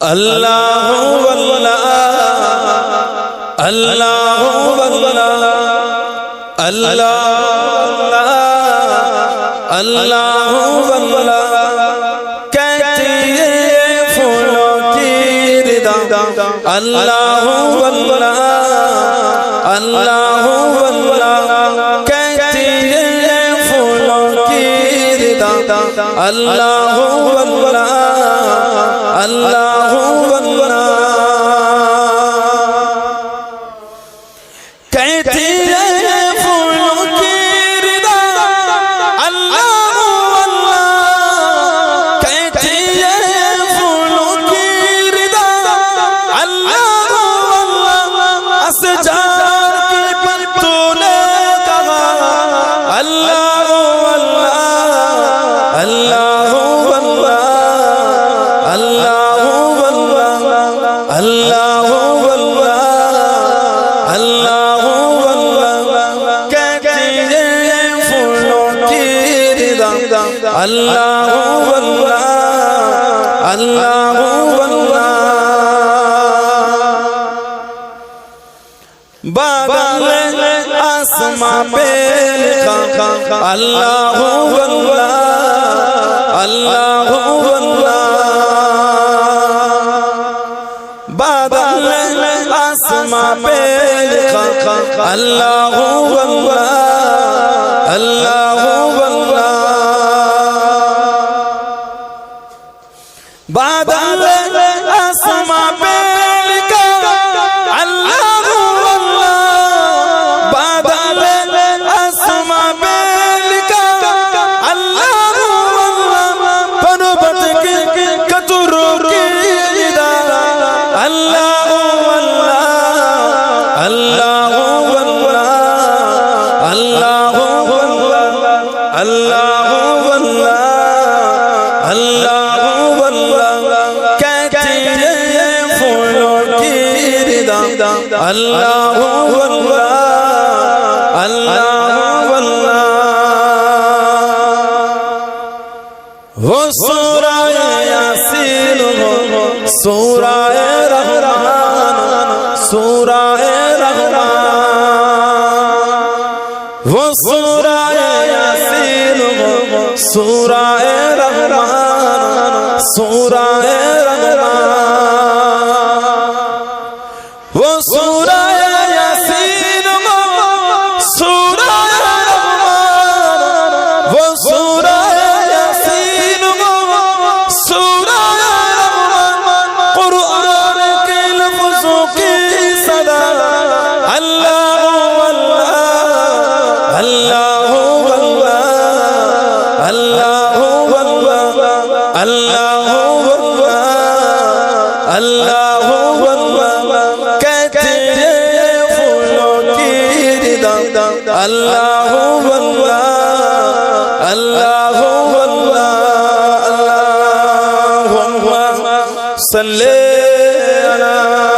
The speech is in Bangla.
اللہ اللہ اللہ اللہ اللہ اللہ اللہ کہتی ہے پھولوں کی ردا اللہ اللہ اللہ اللہ کہتی ہے پھولوں کی ردا اللہ اللہ আল্লাহ الله اللہ اللہ اللہ بادل آسمان الله لکھا اللہ اللہ بابا اسما بادل آسمان پہ لکھا اللہ اللہ اللہ Vada আল্লাহ আল্লাহ। আল্লাহ ও সূরায় ইয়াসিন, সূরায় রহমান সূরায় রহমান। ও সূরায় ইয়াসিন, সূরায় রহমান, সূরায় ও সুরায় ইয়াসিন গো সুরায় রহমান। ও সুরায় ইয়াসিন গো সুরায় রহমান। কুরআন কে লফজ কি সদা। আল্লাহ আল্লাহ আল্লাহ আল্লাহ আল্লাহ আল্লাহ আল্লাহ আল্লাহু আল্লাহ আল্লাহু আল্লাহ আল্লাহুম্মা সাল্লি আলা